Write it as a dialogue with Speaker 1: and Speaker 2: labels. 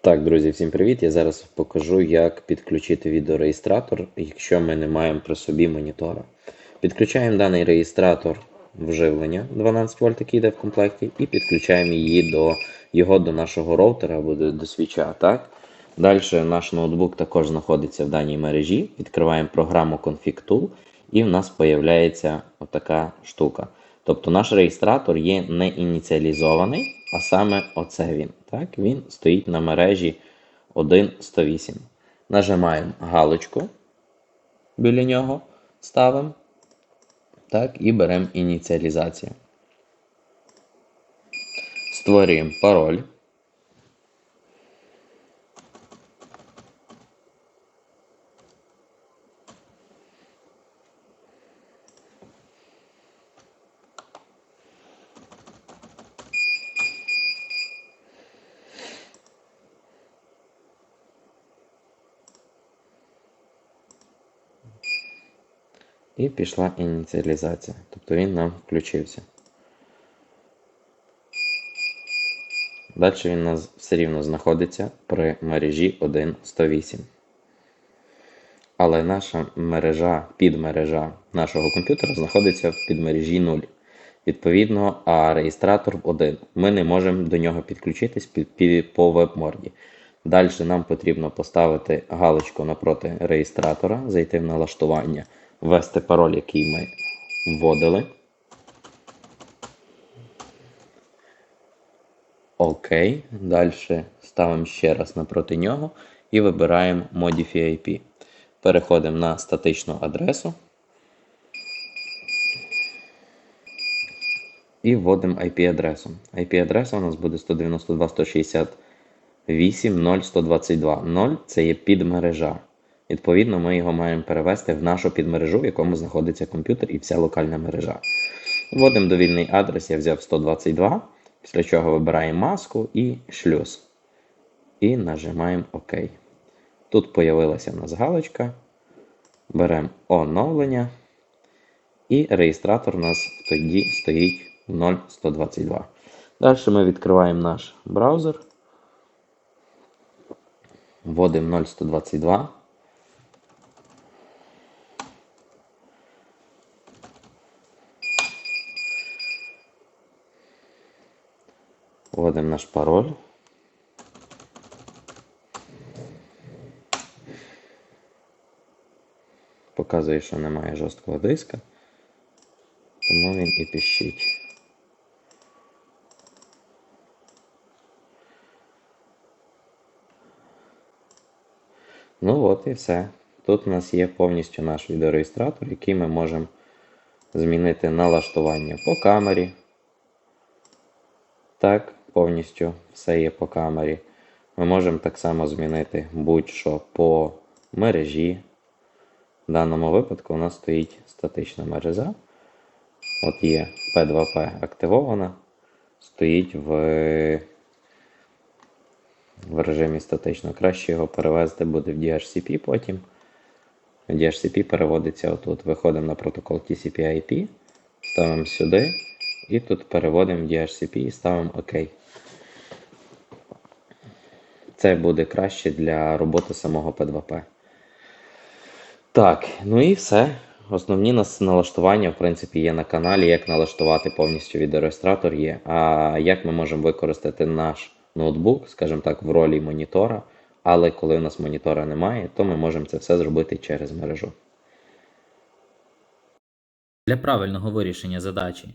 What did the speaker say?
Speaker 1: Так, друзі, всім привіт! Я зараз покажу, як підключити відеореєстратор, якщо ми не маємо при собі монітора. Підключаємо даний реєстратор вживлення 12 вольт, який йде в комплекті, і підключаємо її до, його до нашого роутера або до, до свіча. Так? Далі наш ноутбук також знаходиться в даній мережі. Відкриваємо програму Config Tool, і в нас з'являється отака штука. Тобто наш реєстратор є не ініціалізований, а саме оце він. Так? Він стоїть на мережі 1.108. Нажимаємо галочку біля нього, ставимо. Так, і беремо ініціалізацію. Створюємо пароль. І пішла ініціалізація. Тобто він нам включився. Далі він у нас все рівно знаходиться при мережі 1.108. Але наша мережа, підмережа нашого комп'ютера знаходиться в підмережі 0. Відповідно, а реєстратор 1. Ми не можемо до нього підключитись під, під, по веб-морді. Далі нам потрібно поставити галочку напроти реєстратора, зайти в налаштування, ввести пароль, який ми вводили. Окей. Далі ставимо ще раз напроти нього і вибираємо Modify IP. Переходимо на статичну адресу. І вводимо IP-адресу. IP-адреса у нас буде 192.168.0.122. 0 це є підмережа. Відповідно, ми його маємо перевести в нашу підмережу, в якому знаходиться комп'ютер і вся локальна мережа. Вводимо довільний адрес, я взяв 122, після чого вибираємо маску і шлюз. І нажимаємо ОК. Тут з'явилася в нас галочка. Беремо оновлення. І реєстратор у нас тоді стоїть 0.122. Далі ми відкриваємо наш браузер. Вводимо 0.122. Вводимо наш пароль. Показує, що немає жорсткого диска, тому він і пищить. Ну от і все. Тут у нас є повністю наш відеореєстратор, який ми можемо змінити налаштування по камері. Так, повністю все є по камері. Ми можемо так само змінити будь-що по мережі. В даному випадку у нас стоїть статична мережа. От є P2P активована, стоїть в, в режимі статично. Краще його перевести буде в DHCP потім. DHCP переводиться отут. Виходимо на протокол TCP/IP, ставимо сюди. І тут переводимо в DHCP і ставимо ОК. Це буде краще для роботи самого P2P. Так, ну і все. Основні налаштування, в принципі, є на каналі. Як налаштувати повністю відеореєстратор є. А як ми можемо використати наш ноутбук, скажімо так, в ролі монітора. Але коли у нас монітора немає, то ми можемо це все зробити через мережу.
Speaker 2: Для правильного вирішення задачі,